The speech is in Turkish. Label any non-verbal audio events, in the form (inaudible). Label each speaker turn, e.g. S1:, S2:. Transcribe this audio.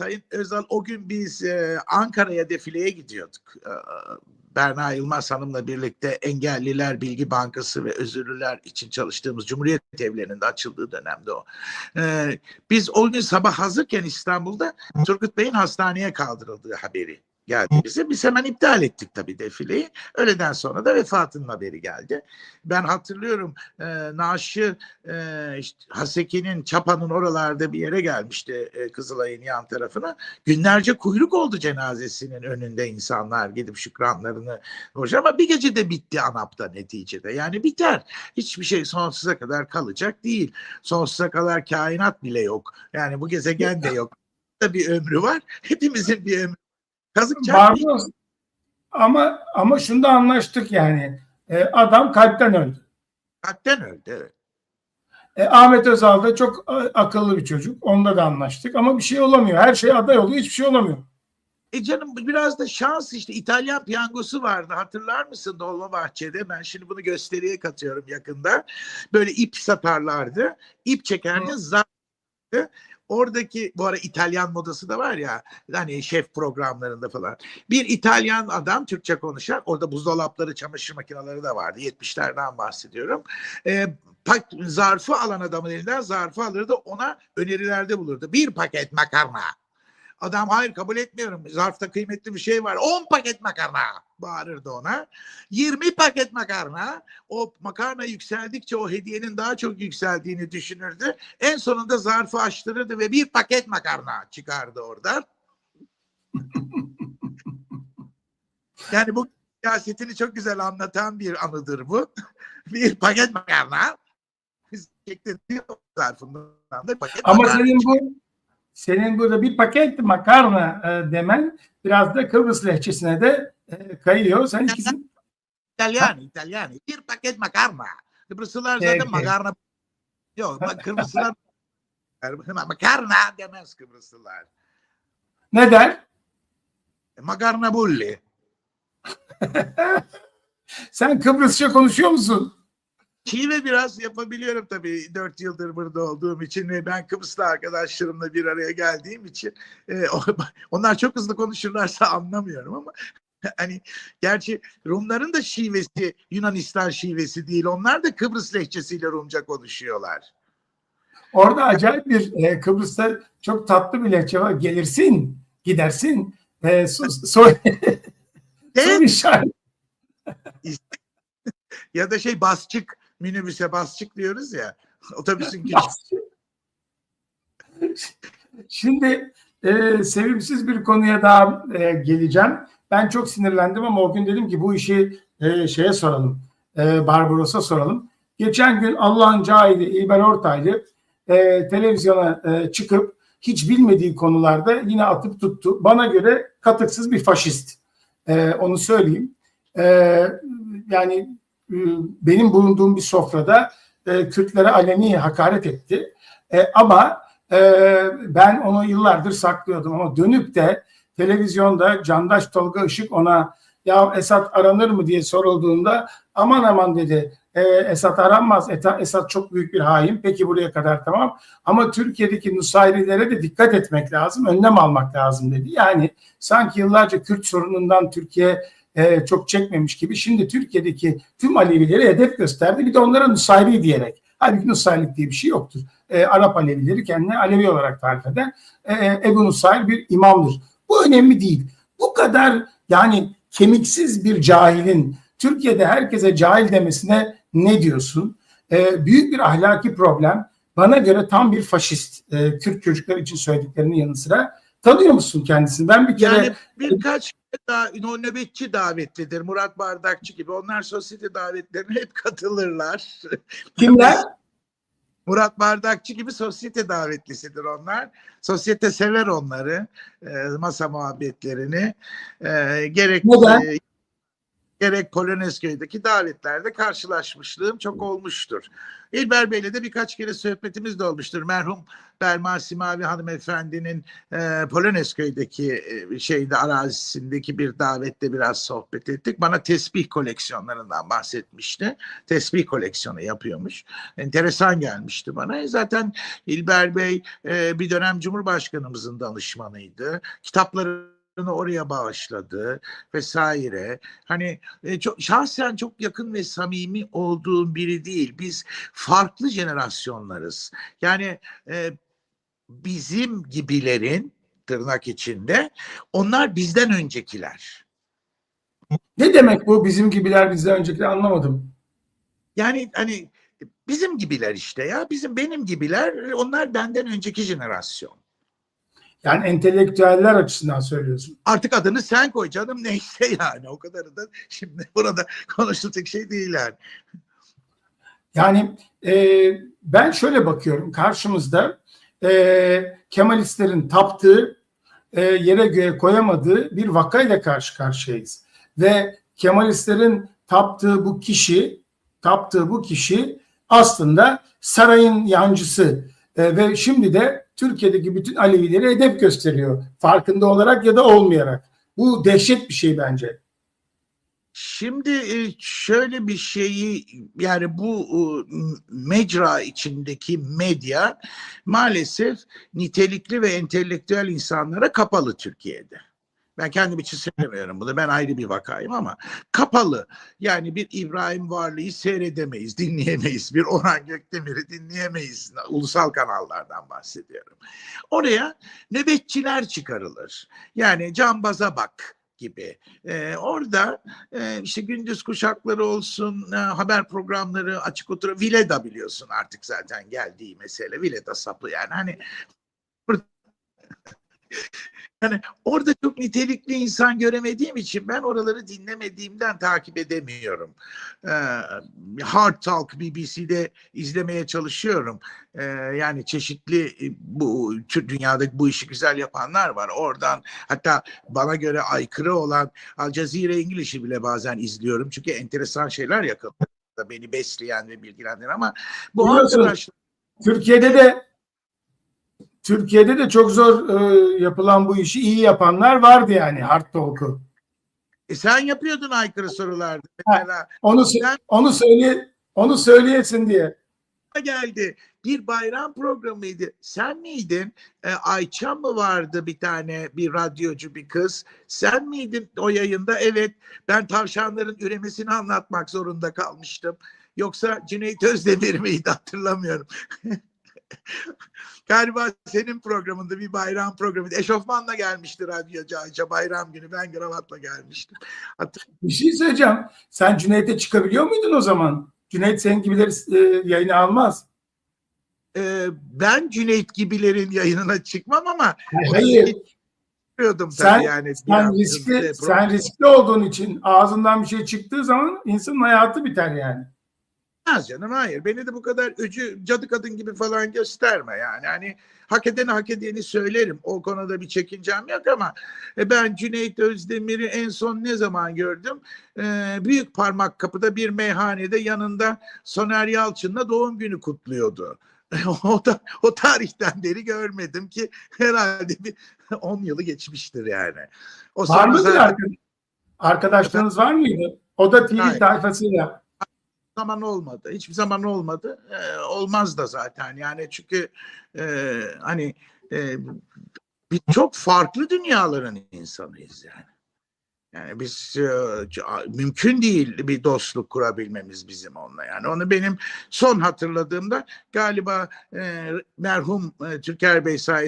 S1: Sayın Özal o gün biz e, Ankara'ya defileye gidiyorduk. E, Berna Yılmaz Hanım'la birlikte Engelliler Bilgi Bankası ve Özürlüler için çalıştığımız Cumhuriyet evlerinde açıldığı dönemde o. E, biz o gün sabah hazırken İstanbul'da Turgut Bey'in hastaneye kaldırıldığı haberi geldi bize. Biz hemen iptal ettik tabii defileyi. Öğleden sonra da vefatının haberi geldi. Ben hatırlıyorum e, naaşı e, işte Haseki'nin Çapa'nın oralarda bir yere gelmişti e, Kızılay'ın yan tarafına. Günlerce kuyruk oldu cenazesinin önünde insanlar gidip şükranlarını hoş ama bir gecede bitti ANAP'ta neticede. Yani biter. Hiçbir şey sonsuza kadar kalacak değil. Sonsuza kadar kainat bile yok. Yani bu gezegen de yok. Da bir ömrü var. Hepimizin bir ömrü. Kazık.
S2: Barbaros ama ama şunda anlaştık yani. E, adam kalpten öldü.
S1: Kalpten öldü. Evet.
S2: E, Ahmet Özal da çok a- akıllı bir çocuk. Onda da anlaştık ama bir şey olamıyor. Her şey aday oluyor, hiçbir şey olamıyor.
S1: E canım biraz da şans işte İtalyan piyangosu vardı hatırlar mısın Dolmabahçe'de ben şimdi bunu gösteriye katıyorum yakında böyle ip satarlardı ip çekerdi
S2: Hı.
S1: Oradaki bu ara İtalyan modası da var ya hani şef programlarında falan. Bir İtalyan adam Türkçe konuşan orada buzdolapları çamaşır makineleri de vardı. 70'lerden bahsediyorum. E, pak, zarfı alan adamın elinden zarfı alırdı ona önerilerde bulurdu. Bir paket makarna Adam hayır kabul etmiyorum. Zarfta kıymetli bir şey var. 10 paket makarna bağırırdı ona. 20 paket makarna. O makarna yükseldikçe o hediyenin daha çok yükseldiğini düşünürdü. En sonunda zarfı açtırırdı ve bir paket makarna çıkardı oradan. (laughs) yani bu siyasetini çok güzel anlatan bir anıdır bu. (laughs) bir paket makarna. Biz zarfından da paket
S2: Ama
S1: makarna
S2: senin bu senin burada bir paket makarna e, demen biraz da Kıbrıs lehçesine de e, kayıyor. Sen ikisini
S1: İtalyan, İtalyan. Bir paket makarna. Kıbrıslılar zaten
S2: Peki.
S1: makarna yok. (laughs) Kıbrıslılar makarna demez Kıbrıslılar.
S2: ne der?
S1: Makarna bulli. (laughs)
S2: Sen Kıbrısça konuşuyor musun?
S1: Şive biraz yapabiliyorum tabii dört yıldır burada olduğum için ve ben Kıbrıslı arkadaşlarımla bir araya geldiğim için e, (laughs) onlar çok hızlı konuşurlarsa anlamıyorum ama (laughs) hani gerçi Rumların da şivesi Yunanistan şivesi değil onlar da Kıbrıs lehçesiyle Rumca konuşuyorlar.
S2: Orada acayip bir e, Kıbrıs'ta çok tatlı bir lehçe var. Gelirsin, gidersin. E, so, so, (laughs) soru işareti.
S1: Ya da şey basçık minibüse basçık diyoruz ya. (laughs) Otobüsün (laughs) küçük.
S2: Şimdi e, sevimsiz bir konuya daha e, geleceğim. Ben çok sinirlendim ama o gün dedim ki bu işi e, şeye soralım. E, Barbaros'a soralım. Geçen gün Allah'ın cahili İlber Ortaylı e, televizyona e, çıkıp hiç bilmediği konularda yine atıp tuttu. Bana göre katıksız bir faşist. E, onu söyleyeyim. E, yani benim bulunduğum bir sofrada e, Kürtlere aleni hakaret etti. E, ama e, ben onu yıllardır saklıyordum ama dönüp de televizyonda Candaş Tolga Işık ona ya Esat aranır mı diye sorulduğunda aman aman dedi e, Esat aranmaz. Esat çok büyük bir hain. Peki buraya kadar tamam. Ama Türkiye'deki Nusayrilere de dikkat etmek lazım. Önlem almak lazım dedi. Yani sanki yıllarca Kürt sorunundan Türkiye e, çok çekmemiş gibi şimdi Türkiye'deki tüm Alevileri hedef gösterdi. Bir de onlara Nusayri diyerek. Halbuki Nusayrilik diye bir şey yoktur. E, Arap Alevileri kendini Alevi olarak tarif eder. E, Ebu Nusayr bir imamdır. Bu önemli değil. Bu kadar yani kemiksiz bir cahilin Türkiye'de herkese cahil demesine ne diyorsun? E, büyük bir ahlaki problem. Bana göre tam bir faşist. E, Kürt çocuklar için söylediklerinin yanı sıra. Tanıyor musun kendisini? Ben bir kere
S1: Yani birkaç daha nöbetçi davetlidir. Murat Bardakçı gibi. Onlar sosyete davetlerine hep katılırlar. (laughs)
S2: kimler?
S1: Murat Bardakçı gibi sosyete davetlisidir onlar. Sosyete sever onları. e, masa muhabbetlerini. E, gerek
S2: Neden?
S1: e, gerek Polonezköy'deki davetlerde karşılaşmışlığım çok olmuştur. İlber Bey'le de birkaç kere sohbetimiz de olmuştur. Merhum Belma Simavi hanımefendinin e, Polonezköy'deki e, şeyde arazisindeki bir davette biraz sohbet ettik. Bana tesbih koleksiyonlarından bahsetmişti. Tesbih koleksiyonu yapıyormuş. Enteresan gelmişti bana. E, zaten İlber Bey e, bir dönem Cumhurbaşkanımızın danışmanıydı. Kitapları oraya bağışladı vesaire. Hani e, çok şahsen çok yakın ve samimi olduğum biri değil. Biz farklı jenerasyonlarız. Yani e, bizim gibilerin tırnak içinde onlar bizden öncekiler.
S2: Ne demek bu bizim gibiler bizden öncekiler anlamadım.
S1: Yani hani bizim gibiler işte ya bizim benim gibiler onlar benden önceki jenerasyon.
S2: Yani entelektüeller açısından söylüyorsun.
S1: Artık adını sen koy canım neyse yani o kadarı da şimdi (laughs) burada konuşulacak şey değil yani.
S2: Yani e, ben şöyle bakıyorum karşımızda e, Kemalistlerin taptığı e, yere göğe koyamadığı bir vakayla karşı karşıyayız. Ve Kemalistlerin taptığı bu kişi taptığı bu kişi aslında sarayın yancısı E, ve şimdi de Türkiye'deki bütün Alevileri hedef gösteriyor. Farkında olarak ya da olmayarak. Bu dehşet bir şey bence.
S1: Şimdi e, şöyle bir şeyi yani bu e, mecra içindeki medya maalesef nitelikli ve entelektüel insanlara kapalı Türkiye'de. Ben kendim için söylemiyorum bunu. Ben ayrı bir vakayım ama kapalı. Yani bir İbrahim Varlı'yı seyredemeyiz, dinleyemeyiz. Bir Orhan Gökdemir'i dinleyemeyiz. Ulusal kanallardan bahsediyorum. Oraya nöbetçiler çıkarılır. Yani cambaza bak gibi. Ee, orada e, işte gündüz kuşakları olsun, e, haber programları açık otur. Vileda biliyorsun artık zaten geldiği mesele. Vileda sapı yani hani yani (laughs) orada çok nitelikli insan göremediğim için ben oraları dinlemediğimden takip edemiyorum. Ee, Hard Talk BBC'de izlemeye çalışıyorum. Ee, yani çeşitli e, bu tür dünyada bu işi güzel yapanlar var. Oradan hatta bana göre aykırı olan Al Jazeera İngiliz'i bile bazen izliyorum. Çünkü enteresan şeyler yakalıyor beni besleyen ve bilgilendiren ama bu arkadaşlar
S2: Türkiye'de de Türkiye'de de çok zor e, yapılan bu işi iyi yapanlar vardı yani hard talk'u.
S1: e, sen yapıyordun aykırı sorularda. Mesela
S2: Onu
S1: Ben-
S2: onu söyle onu söyleyesin diye.
S1: geldi. Bir bayram programıydı. Sen miydin? E, Ayça mı vardı bir tane bir radyocu bir kız? Sen miydin o yayında? Evet. Ben tavşanların üremesini anlatmak zorunda kalmıştım. Yoksa Cüneyt Özdemir miydi (laughs) hatırlamıyorum. (laughs) (laughs) Galiba senin programında bir bayram programıydı. Eşofmanla gelmişti radyocu Ayça bayram günü. Ben kravatla gelmiştim. Hatır-
S2: Bir şey söyleyeceğim. Sen Cüneyt'e çıkabiliyor muydun o zaman? Cüneyt senin gibileri e, yayına almaz.
S1: E, ben Cüneyt gibilerin yayınına çıkmam ama
S2: Hayır.
S1: Biliyordum
S2: Sen-
S1: yani.
S2: Sen riskli, sen riskli olduğun için ağzından bir şey çıktığı zaman insanın hayatı biter yani.
S1: Bilmez canım hayır. Beni de bu kadar öcü cadı kadın gibi falan gösterme yani. Hani hak edeni hak edeni söylerim. O konuda bir çekincem yok ama e, ben Cüneyt Özdemir'i en son ne zaman gördüm? Ee, büyük parmak kapıda bir meyhanede yanında Soner Yalçın'la doğum günü kutluyordu. (laughs) o da o tarihten beri görmedim ki (laughs) herhalde bir (laughs) 10 yılı geçmiştir yani. O
S2: Var mıdır
S1: zaten-
S2: arkadaş- arkadaşlarınız var mıydı? O da TV
S1: Hayır.
S2: tayfasıyla.
S1: Zaman olmadı. Hiçbir zaman olmadı. Ee, olmaz da zaten yani çünkü e, hani e, biz çok farklı dünyaların insanıyız yani. Yani biz e, mümkün değil bir dostluk kurabilmemiz bizim onunla yani. Onu benim son hatırladığımda galiba e, merhum e, Türker Bey sayesinde